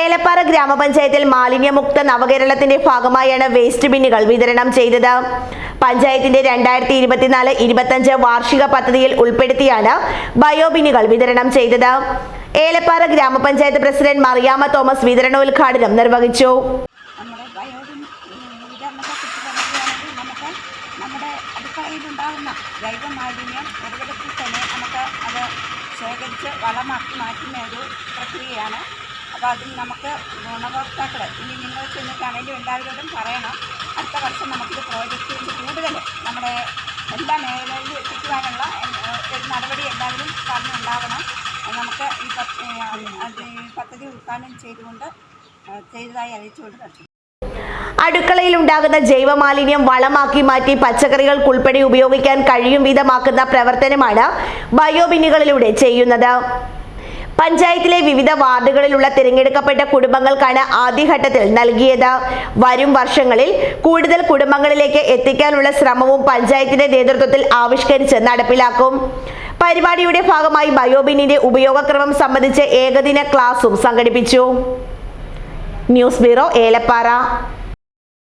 ഏലപ്പാറ ഗ്രാമപഞ്ചായത്തിൽ മാലിന്യമുക്ത നവകേരളത്തിന്റെ ഭാഗമായാണ് വേസ്റ്റ് ബിന്നുകൾ വിതരണം ചെയ്തത്. പഞ്ചായത്തിന്റെ രണ്ടായിരത്തി ഇരുപത്തിനാല് ഇരുപത്തഞ്ച് വാർഷിക പദ്ധതിയിൽ ഉൾപ്പെടുത്തിയാണ് ബയോബിന്നുകൾ വിതരണം ചെയ്തത്. ഏലപ്പാറ ഗ്രാമപഞ്ചായത്ത് പ്രസിഡന്റ് മറിയാമ്മ തോമസ് വിതരണോദ്ഘാടനം നിർവഹിച്ചു. മാലിന്യം ശേഖരിച്ച് വളമാക്കി മാറ്റുന്ന ഒരു പ്രക്രിയയാണ് അപ്പോൾ അതിൽ നമുക്ക് ഗുണഭോക്താക്കൾ ഇനി നിങ്ങൾ ചെന്നിട്ടാണെങ്കിലും എല്ലാവരോടും പറയണം. അടുത്ത വർഷം നമുക്കിത് പ്രോജക്റ്റ് കൂടുതൽ നമ്മുടെ എല്ലാ മേഖലയിലും എത്തിക്കുവാനുള്ള നടപടി എല്ലാവരും പറഞ്ഞുണ്ടാകണം നമുക്ക് ഈ പദ്ധതി ഉദ്ഘാടനം ചെയ്തുകൊണ്ട് ചെയ്തതായി അറിയിച്ചുകൊണ്ട് നടത്തും അടുക്കളയിൽ ഉണ്ടാകുന്ന ജൈവമാലിന്യം വളമാക്കി മാറ്റി പച്ചക്കറികൾക്കുൾപ്പെടെ ഉപയോഗിക്കാൻ കഴിയും വിധമാക്കുന്ന പ്രവർത്തനമാണ് ബയോബിന്നുകളിലൂടെ ചെയ്യുന്നത്. പഞ്ചായത്തിലെ വിവിധ വാർഡുകളിലുള്ള തിരഞ്ഞെടുക്കപ്പെട്ട കുടുംബങ്ങൾക്കാണ് ആദ്യഘട്ടത്തിൽ നൽകിയത്. വരും വർഷങ്ങളിൽ കൂടുതൽ കുടുംബങ്ങളിലേക്ക് എത്തിക്കാനുള്ള ശ്രമവും പഞ്ചായത്തിന്റെ നേതൃത്വത്തിൽ ആവിഷ്കരിച്ച് നടപ്പിലാക്കും. പരിപാടിയുടെ ഭാഗമായി ബയോബിനിന്റെ ഉപയോഗക്രമം സംബന്ധിച്ച് ഏകദിന ക്ലാസും സംഘടിപ്പിച്ചു. News bureau Elappara.